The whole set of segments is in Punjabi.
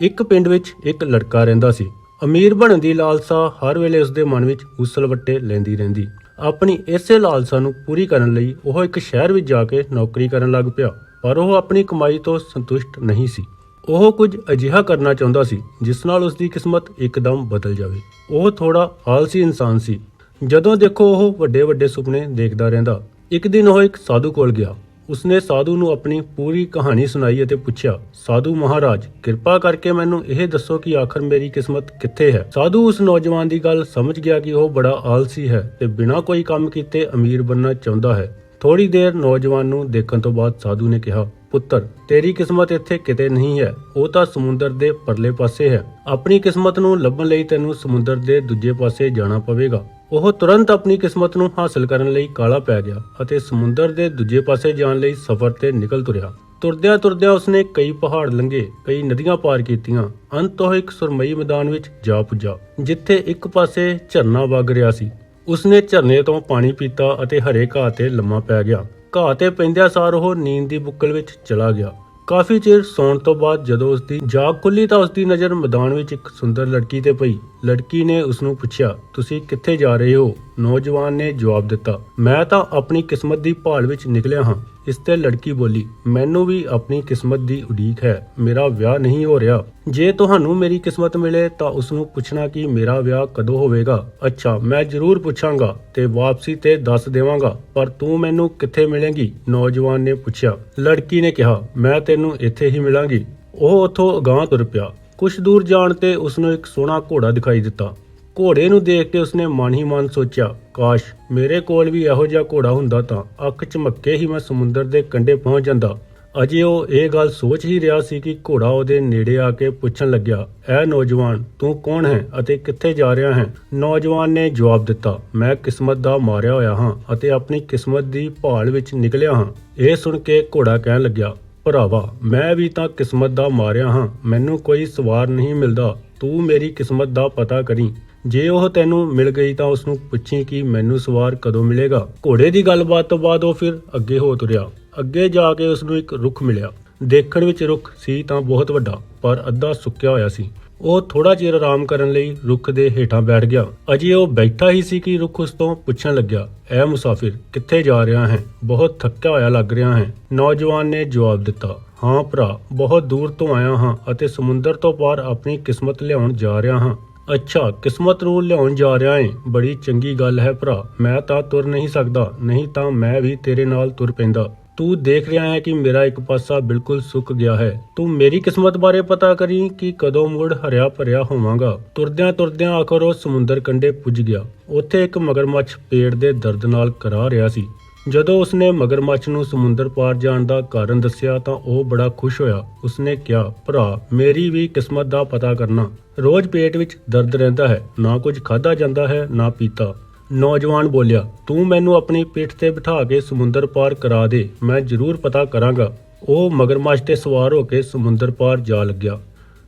ਇੱਕ ਪਿੰਡ ਵਿੱਚ ਇੱਕ ਲੜਕਾ ਰਹਿੰਦਾ ਸੀ। ਅਮੀਰ ਬਣਨ ਦੀ ਲਾਲਸਾ ਹਰ ਵੇਲੇ ਉਸਦੇ ਮਨ ਵਿੱਚ ਉਸਲਵੱਟੇ ਲੈਂਦੀ ਰਹਿੰਦੀ। ਆਪਣੀ ਇਸੇ ਲਾਲਸਾ ਨੂੰ ਪੂਰੀ ਕਰਨ ਲਈ ਉਹ ਇੱਕ ਸ਼ਹਿਰ ਵਿੱਚ ਜਾ ਕੇ ਨੌਕਰੀ ਕਰਨ ਲੱਗ ਪਿਆ, ਪਰ ਉਹ ਆਪਣੀ ਕਮਾਈ ਤੋਂ ਸੰਤੁਸ਼ਟ ਨਹੀਂ ਸੀ। ਉਹ ਕੁਝ ਅਜਿਹਾ ਕਰਨਾ ਚਾਹੁੰਦਾ ਸੀ, ਜਿਸ ਨਾਲ ਉਸ ਦੀ ਕਿਸਮਤ ਇੱਕਦਮ ਬਦਲ ਜਾਵੇ। ਉਹ ਥੋੜਾ ਆਲਸੀ ਇਨਸਾਨ ਸੀ। ਜਦੋਂ ਦੇਖੋ ਉਹ ਵੱਡੇ ਵੱਡੇ ਸੁਪਨੇ ਦੇਖਦਾ ਰਹਿੰਦਾ। ਇੱਕ ਦਿਨ ਉਹ ਇੱਕ ਸਾਧੂ ਕੋਲ ਗਿਆ। ਉਸਨੇ ਸਾਧੂ ਨੂੰ ਆਪਣੀ ਪੂਰੀ ਕਹਾਣੀ ਸੁਣਾਈ ਅਤੇ ਪੁੱਛਿਆ, ਸਾਧੂ ਮਹਾਰਾਜ, ਕਿਰਪਾ ਕਰਕੇ ਮੈਨੂੰ ਇਹ ਦੱਸੋ ਕਿ ਆਖਰ ਮੇਰੀ ਕਿਸਮਤ ਕਿੱਥੇ ਹੈ? ਸਾਧੂ ਉਸ ਨੌਜਵਾਨ ਦੀ ਗੱਲ ਸਮਝ ਗਿਆ ਕਿ ਉਹ ਬੜਾ ਆਲਸੀ ਹੈ ਤੇ ਬਿਨਾਂ ਕੋਈ ਕੰਮ ਕੀਤੇ ਅਮੀਰ ਬਣਨਾ ਚਾਹੁੰਦਾ ਹੈ। ਥੋੜੀ ਦੇਰ ਨੌਜਵਾਨ ਨੂੰ ਦੇਖਣ ਤੋਂ ਬਾਅਦ ਸਾਧੂ ਨੇ ਕਿਹਾ, ਪੁੱਤਰ, ਤੇਰੀ ਕਿਸਮਤ ਇੱਥੇ ਕਿਤੇ ਨਹੀਂ ਹੈ। ਉਹ ਤਾਂ ਸਮੁੰਦਰ ਦੇ ਪਰਲੇ ਪਾਸੇ ਹੈ। ਆਪਣੀ ਕਿਸਮਤ ਨੂੰ ਲੱਭਣ ਲਈ ਤੈਨੂੰ ਸਮੁੰਦਰ ਦੇ ਦੂਜੇ ਪਾਸੇ ਜਾਣਾ ਪਵੇਗਾ। ਉਹ ਤੁਰੰਤ ਆਪਣੀ ਕਿਸਮਤ ਨੂੰ ਹਾਸਲ ਕਰਨ ਲਈ ਕਾਲਾ ਪੈ ਗਿਆ ਅਤੇ ਸਮੁੰਦਰ ਦੇ ਦੂਜੇ ਪਾਸੇ ਜਾਣ ਲਈ ਸਫ਼ਰ ਤੇ ਨਿਕਲ ਤੁਰਿਆ। ਤੁਰਦਿਆਂ ਤੁਰਦਿਆਂ ਉਸਨੇ ਕਈ ਪਹਾੜ ਲੰਘੇ, ਕਈ ਨਦੀਆਂ ਪਾਰ ਕੀਤੀਆਂ। ਅੰਤ ਉਹ ਇੱਕ ਸੁਰਮਈ ਮੈਦਾਨ ਵਿੱਚ ਜਾ ਪੁੱਜਾ, ਜਿੱਥੇ ਇੱਕ ਪਾਸੇ ਝਰਨਾ ਵਗ ਰਿਹਾ ਸੀ। ਉਸਨੇ ਝਰਨੇ ਤੋਂ ਪਾਣੀ ਪੀਤਾ ਅਤੇ ਹਰੇ ਘਾਹ ਤੇ ਲੰਮਾ ਪੈ ਗਿਆ। ਘਾਹ ਤੇ ਪੈਂਦਿਆਂ ਸਾਰ ਉਹ ਨੀਂਦ ਦੀ ਬੁੱਕਲ ਵਿੱਚ ਚਲਾ ਗਿਆ। ਕਾਫੀ ਚਿਰ ਸੌਣ ਤੋਂ ਬਾਅਦ ਜਦੋਂ ਉਸਦੀ ਜਾਗ ਖੁੱਲੀ ਤਾਂ ਉਸਦੀ ਨਜ਼ਰ ਮੈਦਾਨ ਵਿੱਚ ਇੱਕ ਸੁੰਦਰ ਲੜਕੀ ਤੇ ਪਈ। ਲੜਕੀ ਨੇ ਉਸ ਨੂੰ ਪੁੱਛਿਆ, ਤੁਸੀਂ ਕਿੱਥੇ ਜਾ ਰਹੇ ਹੋ? ਨੌਜਵਾਨ ਨੇ ਜਵਾਬ ਦਿੱਤਾ, ਮੈਂ ਤਾਂ ਆਪਣੀ ਕਿਸਮਤ ਦੀ ਭਾਲ ਵਿੱਚ ਨਿਕਲਿਆ ਹਾਂ। ਇਸ ਤੇ ਲੜਕੀ ਬੋਲੀ, ਮੈਨੂੰ ਵੀ ਆਪਣੀ ਕਿਸਮਤ ਦੀ ਉਡੀਕ ਹੈ, ਮੇਰਾ ਵਿਆਹ ਨਹੀਂ ਹੋ ਰਿਹਾ। ਜੇ ਤੁਹਾਨੂੰ ਮੇਰੀ ਕਿਸਮਤ ਮਿਲੇ ਤਾਂ ਉਸ ਨੂੰ ਪੁੱਛਣਾ ਕਿ ਮੇਰਾ ਵਿਆਹ ਕਦੋਂ ਹੋਵੇਗਾ। ਅੱਛਾ, ਮੈਂ ਜ਼ਰੂਰ ਪੁੱਛਾਂਗਾ ਤੇ ਵਾਪਸੀ ਤੇ ਦੱਸ ਦੇਵਾਂਗਾ, ਪਰ ਤੂੰ ਮੈਨੂੰ ਕਿੱਥੇ ਮਿਲੇਂਗੀ? ਨੌਜਵਾਨ ਨੇ ਪੁੱਛਿਆ। ਲੜਕੀ ਨੇ ਕਿਹਾ, ਮੈਂ ਤੈਨੂੰ ਇੱਥੇ ਹੀ ਮਿਲਾਂਗੀ। ਉਹ ਉੱਥੋਂ ਅਗਾਂਹ ਤੁਰ ਪਿਆ। ਕੁਝ ਦੂਰ ਜਾਣ ਤੇ ਉਸ ਨੂੰ ਇੱਕ ਸੋਹਣਾ ਘੋੜਾ ਦਿਖਾਈ ਦਿੱਤਾ। ਘੋੜੇ ਨੂੰ ਦੇਖ ਕੇ ਉਸਨੇ ਮਨ ਹੀ ਮਨ ਸੋਚਿਆ, ਕਾਸ਼ ਮੇਰੇ ਕੋਲ ਵੀ ਇਹੋ ਜਿਹਾ ਘੋੜਾ ਹੁੰਦਾ ਤਾਂ ਅੱਖ ਝਮੱਕੇ ਹੀ ਮੈਂ ਸਮੁੰਦਰ ਦੇ ਕੰਢੇ ਪਹੁੰਚ ਜਾਂਦਾ। ਅਜੇ ਉਹ ਇਹ ਗੱਲ ਸੋਚ ਹੀ ਰਿਹਾ ਸੀ ਕਿ ਘੋੜਾ ਉਹਦੇ ਨੇੜੇ ਆ ਕੇ ਪੁੱਛਣ ਲੱਗਿਆ, ਐ ਨੌਜਵਾਨ, ਤੂੰ ਕੌਣ ਹੈ ਅਤੇ ਕਿੱਥੇ ਜਾ ਰਿਹਾ ਹੈ? ਨੌਜਵਾਨ ਨੇ ਜਵਾਬ ਦਿੱਤਾ, ਮੈਂ ਕਿਸਮਤ ਦਾ ਮਾਰਿਆ ਹੋਇਆ ਹਾਂ ਅਤੇ ਆਪਣੀ ਕਿਸਮਤ ਦੀ ਭਾਲ ਵਿੱਚ ਨਿਕਲਿਆ ਹਾਂ। ਇਹ ਸੁਣ ਕੇ ਘੋੜਾ ਕਹਿਣ ਲੱਗਿਆ, ਭਰਾਵਾ, ਮੈਂ ਵੀ ਤਾਂ ਕਿਸਮਤ ਦਾ ਮਾਰਿਆ ਹਾਂ, ਮੈਨੂੰ ਕੋਈ ਸਵਾਰ ਨਹੀਂ ਮਿਲਦਾ। ਤੂੰ ਮੇਰੀ ਕਿਸਮਤ ਦਾ ਪਤਾ ਕਰੀ। ਜੇ ਉਹ ਤੈਨੂੰ ਮਿਲ ਗਈ ਤਾਂ ਉਸ ਨੂੰ ਪੁੱਛੀ ਕਿ ਮੈਨੂੰ ਸਵਾਰ ਕਦੋਂ ਮਿਲੇਗਾ। ਘੋੜੇ ਦੀ ਗੱਲਬਾਤ ਤੋਂ ਬਾਅਦ ਉਹ ਫਿਰ ਅੱਗੇ ਹੋ ਤੁਰਿਆ। ਅੱਗੇ ਜਾ ਕੇ ਉਸ ਨੂੰ ਇੱਕ ਰੁੱਖ ਮਿਲਿਆ। ਦੇਖਣ ਵਿੱਚ ਰੁੱਖ ਸੀ ਤਾਂ ਬਹੁਤ ਵੱਡਾ, ਪਰ ਅੱਧਾ ਸੁੱਕਿਆ ਹੋਇਆ ਸੀ। ਉਹ ਥੋੜਾ ਚਿਰ ਆਰਾਮ ਕਰਨ ਲਈ ਰੁੱਖ ਦੇ ਹੇਠਾਂ ਬੈਠ ਗਿਆ। ਅਜੇ ਉਹ ਬੈਠਾ ਹੀ ਸੀ ਕਿ ਰੁੱਖ ਉਸ ਤੋਂ ਪੁੱਛਣ ਲੱਗਿਆ, ਐ ਮੁਸਾਫਿਰ, ਕਿੱਥੇ ਜਾ ਰਿਹਾ ਹੈ? ਬਹੁਤ ਥੱਕਿਆ ਹੋਇਆ ਲੱਗ ਰਿਹਾ ਹੈ? ਨੌਜਵਾਨ ਨੇ ਜਵਾਬ ਦਿੱਤਾ, ਹਾਂ ਭਰਾ, ਬਹੁਤ ਦੂਰ ਤੋਂ ਆਇਆ ਹਾਂ ਅਤੇ ਸਮੁੰਦਰ ਤੋਂ ਪਾਰ ਆਪਣੀ ਕਿਸਮਤ ਲਿਆਉਣ ਜਾ ਰਿਹਾ ਹਾਂ। ਅੱਛਾ, ਕਿਸਮਤ ਨੂੰ ਲਿਆਉਣ ਜਾ ਰਿਹਾ ਏ। ਬੜੀ ਚੰਗੀ ਗੱਲ ਹੈ ਭਰਾ। ਮੈਂ ਤਾਂ ਤੁਰ ਨਹੀਂ ਸਕਦਾ। ਨਹੀਂ ਤਾਂ ਮੈਂ ਵੀ ਤੇਰੇ ਨਾਲ ਤੁਰ ਪੈਂਦਾ। ਤੂੰ ਦੇਖ ਰਿਹਾ ਹੈ ਕਿ ਮੇਰਾ ਇੱਕ ਪਾਸਾ ਬਿਲਕੁਲ ਸੁੱਕ ਗਿਆ ਹੈ। ਤੂੰ ਮੇਰੀ ਕਿਸਮਤ ਬਾਰੇ ਪਤਾ ਕਰੀ ਕਿ ਕਦੋਂ ਮੁੜ ਹਰਿਆ ਭਰਿਆ ਹੋਵਾਂਗਾ। ਤੁਰਦਿਆਂ ਤੁਰਦਿਆਂ ਆਖਰ ਉਹ ਸਮੁੰਦਰ ਕੰਢੇ ਪੁੱਜ ਗਿਆ। ਉੱਥੇ ਇੱਕ ਮਗਰਮੱਛ ਪੇੜ ਦੇ ਦਰਦ ਨਾਲ ਕਰਾ ਰਿਹਾ ਸੀ। ਜਦੋਂ ਉਸਨੇ ਮਗਰਮੱਛ ਨੂੰ ਸਮੁੰਦਰ ਪਾਰ ਜਾਣ ਦਾ ਕਾਰਨ ਦੱਸਿਆ ਤਾਂ ਉਹ ਬੜਾ ਖੁਸ਼ ਹੋਇਆ। ਉਸਨੇ ਕਿਹਾ, ਭਰਾ, ਮੇਰੀ ਵੀ ਕਿਸਮਤ ਦਾ ਪਤਾ ਕਰਨਾ। ਰੋਜ਼ ਪੇਟ ਵਿੱਚ ਦਰਦ ਰਹਿੰਦਾ ਹੈ, ਨਾ ਕੁਝ ਖਾਦਾ ਜਾਂਦਾ ਹੈ, ਨਾ ਪੀਤਾ। ਨੌਜਵਾਨ ਬੋਲਿਆ, ਤੂੰ ਮੈਨੂੰ ਆਪਣੀ ਪਿੱਠ ਤੇ ਬਿਠਾ ਕੇ ਸਮੁੰਦਰ ਪਾਰ ਕਰਾ ਦੇ, ਮੈਂ ਜ਼ਰੂਰ ਪਤਾ ਕਰਾਂਗਾ। ਉਹ ਮਗਰਮੱਛ ਤੇ ਸਵਾਰ ਹੋ ਕੇ ਸਮੁੰਦਰ ਪਾਰ ਜਾ ਲੱਗਿਆ।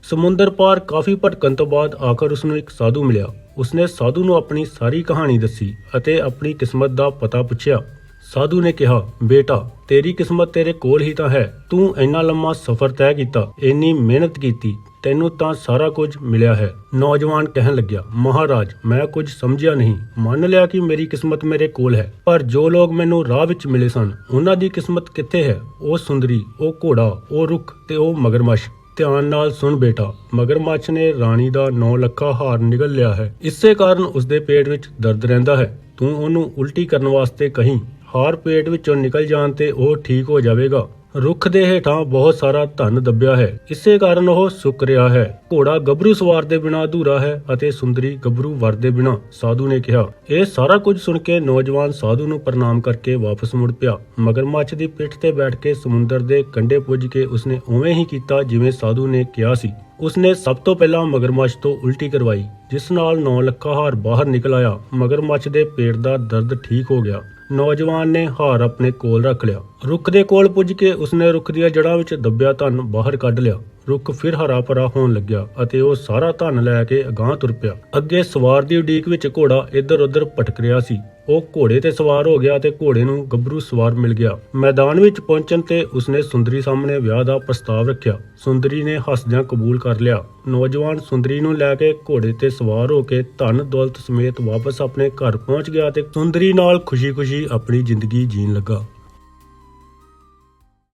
ਸਮੁੰਦਰ ਪਾਰ ਕਾਫੀ ਭਟਕਣ ਤੋਂ ਬਾਅਦ ਆਖਰ ਉਸ ਨੂੰ ਇੱਕ ਸਾਧੂ ਮਿਲਿਆ। ਉਸਨੇ ਸਾਧੂ ਨੂੰ ਆਪਣੀ ਸਾਰੀ ਕਹਾਣੀ ਦੱਸੀ ਅਤੇ ਆਪਣੀ ਕਿਸਮਤ ਦਾ ਪਤਾ ਪੁੱਛਿਆ। ਸਾਧੂ ਨੇ ਕਿਹਾ, ਬੇਟਾ, ਤੇਰੀ ਕਿਸਮਤ ਤੇਰੇ ਕੋਲ ਹੀ ਤਾਂ ਹੈ। ਤੂੰ ਇੰਨਾ ਲੰਮਾ ਸਫ਼ਰ ਤੈਅ ਕੀਤਾ, ਇੰਨੀ ਮਿਹਨਤ ਕੀਤੀ, ਤੈਨੂੰ ਤਾਂ ਸਾਰਾ ਕੁਝ ਮਿਲਿਆ ਹੈ। ਨੌਜਵਾਨ ਕਹਿਣ ਲੱਗਿਆ, ਮਹਾਰਾਜ, ਮੈਂ ਕੁਝ ਸਮਝਿਆ ਨਹੀਂ। ਮੰਨ ਲਿਆ ਕਿ ਮੇਰੀ ਕਿਸਮਤ ਮੇਰੇ ਕੋਲ ਹੈ, ਪਰ ਜੋ ਲੋਕ ਮੈਨੂੰ ਰਾਹ ਵਿੱਚ ਮਿਲੇ ਸਨ, ਉਹਨਾਂ ਦੀ ਕਿਸਮਤ ਕਿੱਥੇ ਹੈ? ਉਹ ਸੁੰਦਰੀ, ਉਹ ਘੋੜਾ, ਉਹ ਰੁੱਖ ਤੇ ਉਹ ਮਗਰਮੱਛ। ਧਿਆਨ ਨਾਲ ਸੁਣ ਬੇਟਾ, ਮਗਰਮੱਛ ਨੇ ਰਾਣੀ ਦਾ 9 ਲੱਖਾ ਹਾਰ ਨਿਗਲ ਲਿਆ ਹੈ। ਇਸੇ ਕਾਰਨ ਉਸਦੇ ਪੇਟ ਵਿੱਚ ਦਰਦ ਰਹਿੰਦਾ ਹੈ। ਤੂੰ ਉਹਨੂੰ ਉਲਟੀ ਕਰਨ ਵਾਸਤੇ ਕਹੀਂ। ਹਾਰ ਪੇਟ ਵਿੱਚੋਂ ਨਿਕਲ ਜਾਣ ਤੇ ਉਹ ਠੀਕ ਹੋ ਜਾਵੇਗਾ। ਰੁੱਖ ਦੇ ਹੇਠਾਂ ਬਹੁਤ ਸਾਰਾ ਧਨ ਦੱਬਿਆ ਹੈ। ਇਸੇ ਕਾਰਨ ਉਹ ਸੁੱਕ ਰਿਹਾ ਹੈ। ਘੋੜਾ ਗੱਭਰੂ ਸਵਾਰ ਦੇ ਬਿਨਾ ਅਧੂਰਾ ਹੈ ਅਤੇ ਸੁੰਦਰੀ ਗੱਭਰੂ ਵਰ ਦੇ ਬਿਨਾ, ਸਾਧੂ ਨੇ ਕਿਹਾ। ਇਹ ਸਾਰਾ ਕੁਝ ਸੁਣ ਕੇ ਨੌਜਵਾਨ ਸਾਧੂ ਨੂੰ ਪ੍ਰਣਾਮ ਕਰਕੇ ਵਾਪਸ ਮੁੜ ਪਿਆ। ਮਗਰਮੱਛ ਦੀ ਪਿੱਠ ਤੇ ਬੈਠ ਕੇ ਸਮੁੰਦਰ ਦੇ ਕੰਢੇ ਪੁੱਜ ਕੇ ਉਸਨੇ ਉਵੇਂ ਹੀ ਕੀਤਾ ਜਿਵੇਂ ਸਾਧੂ ਨੇ ਕਿਹਾ ਸੀ। ਉਸਨੇ ਸਭ ਤੋਂ ਪਹਿਲਾਂ ਮਗਰਮੱਛ ਤੋਂ ਉਲਟੀ ਕਰਵਾਈ, ਜਿਸ ਨਾਲ 9 ਲੱਖਾ ਹਾਰ ਬਾਹਰ ਨਿਕਲ ਆਇਆ। ਮਗਰਮੱਛ ਦੇ ਪੇਟ ਦਾ ਦਰਦ ਠੀਕ ਹੋ ਗਿਆ। ਨੌਜਵਾਨ ਨੇ ਹਾਰ ਆਪਣੇ ਕੋਲ ਰੱਖ ਲਿਆ। ਰੁੱਖ ਦੇ ਕੋਲ ਪੁੱਜ ਕੇ ਉਸਨੇ ਰੁੱਖ ਦੀਆਂ ਜੜ੍ਹਾਂ ਵਿੱਚ ਦੱਬਿਆ ਧਨ ਬਾਹਰ ਕੱਢ ਲਿਆ। ਰੁੱਖ ਫਿਰ ਹਰਾ ਭਰਾ ਹੋਣ ਲੱਗਿਆ ਅਤੇ ਉਹ ਸਾਰਾ ਧਨ ਲੈ ਕੇ ਅਗਾਂਹ ਤੁਰ ਪਿਆ। ਅੱਗੇ ਸਵਾਰ ਦੀ ਉਡੀਕ ਵਿੱਚ ਘੋੜਾ ਇੱਧਰ ਉੱਧਰ ਭਟਕ ਰਿਹਾ ਸੀ। ਉਹ ਘੋੜੇ ਤੇ ਸਵਾਰ ਹੋ ਗਿਆ ਤੇ ਘੋੜੇ ਨੂੰ ਗੱਭਰੂ ਸਵਾਰ ਮਿਲ ਗਿਆ। ਮੈਦਾਨ ਵਿੱਚ ਪਹੁੰਚਣ ਤੇ ਉਸਨੇ ਸੁੰਦਰੀ ਸਾਹਮਣੇ ਵਿਆਹ ਦਾ ਪ੍ਰਸਤਾਵ ਰੱਖਿਆ। ਸੁੰਦਰੀ ਨੇ ਹੱਸਦਿਆਂ ਕਬੂਲ ਕਰ ਲਿਆ। ਨੌਜਵਾਨ ਸੁੰਦਰੀ ਨੂੰ ਲੈ ਕੇ ਘੋੜੇ ਤੇ ਸਵਾਰ ਹੋ ਕੇ ਧਨ ਦੌਲਤ ਸਮੇਤ ਵਾਪਸ ਆਪਣੇ ਘਰ ਪਹੁੰਚ ਗਿਆ ਤੇ ਸੁੰਦਰੀ ਨਾਲ ਖੁਸ਼ੀ-ਖੁਸ਼ੀ ਆਪਣੀ ਜ਼ਿੰਦਗੀ ਜੀਣ ਲੱਗਾ।